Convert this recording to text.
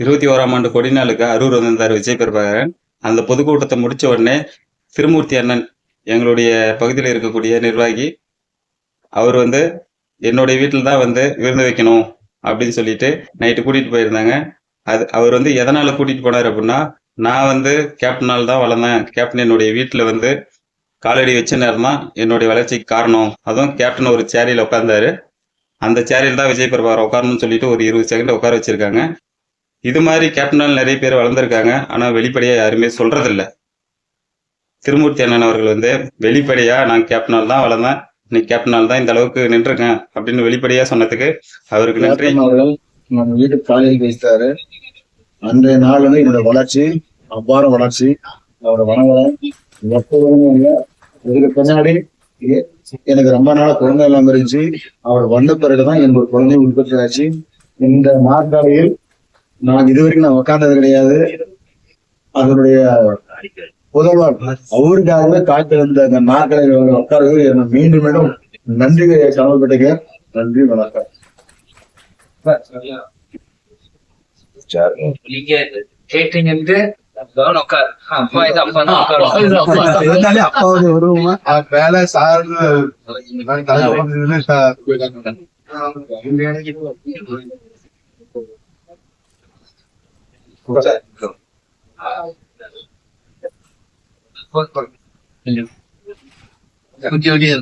இருபத்தி ஓராம் ஆண்டு கொடிநாளுக்கு அரூர் வந்திருந்தார் விஜய் பிரபாகரன் அந்த பொதுக்கூட்டத்தை முடித்த உடனே திருமூர்த்தி அண்ணன் எங்களுடைய பகுதியில் இருக்கக்கூடிய நிர்வாகி அவர் வந்து என்னுடைய வீட்டில் தான் வந்து விருந்து வைக்கணும் அப்படின்னு சொல்லிட்டு நைட்டு கூட்டிகிட்டு போயிருந்தாங்க. அது அவர் வந்து எதனால் கூட்டிகிட்டு போனார் அப்படின்னா நான் வந்து கேப்டனால் தான் வளர்ந்தேன். கேப்டன் என்னுடைய வீட்டில் வந்து காலடி வச்ச நேரம் தான் என்னுடைய வளர்ச்சிக்கு காரணம். அதுவும் கேப்டன் ஒரு சேரியில் உட்காந்தாரு அந்த சேரியில் தான் விஜய் பிரபாகர் உட்காரணும்னு சொல்லிட்டு ஒரு இருபது செகண்ட் உட்கார வச்சிருக்காங்க. இது மாதிரி கேப்டனால் நிறைய பேர் வளர்ந்துருக்காங்க. ஆனால் வெளிப்படையாக யாருமே சொல்றதில்ல. திருமூர்த்தி அண்ணன் அவர்கள் வந்து வெளிப்படையா நான் கேப்டனால் தான் வளர்ந்தேன். நீ கேப்டனால் தான் இந்த அளவுக்கு நின்றுருக்கேன். அப்படின்னு வெளிப்படையா சொன்னதுக்கு அவருக்கு நன்றி. நம்ம வீட்டுக்கு காலையில் வைத்தாரு அன்றைய நாள் வந்து என்னோட வளர்ச்சி அவ்வாற வளர்ச்சி. அவரோட வனவரம் எப்போதுமே இல்லை. இதுக்கு பின்னாடி எனக்கு ரொம்ப நாள் குழந்தை இல்லாம இருந்துச்சு. அவர் வந்த பிறகுதான் எனக்கு ஒரு குழந்தை உற்பத்தி ஆச்சு இந்த நாற்காலியில் நான் இதுவரைக்கும் நான் உட்கார்ந்தது கிடையாது. அதனுடைய புதல்வர் அவருக்காகவே காத்திருந்த அந்த நாற்காலியில் உட்கார்றது எனக்கு மீண்டும் மீண்டும் நன்றி கடமைப்பட்டுக்க நன்றி வணக்கம். நீங்க கேட்டீங்கன்ட்டு கவனம் உட்கார். அப்பா இது không chạy bình thường. Vâng, vâng. Thôi còn con chưa đi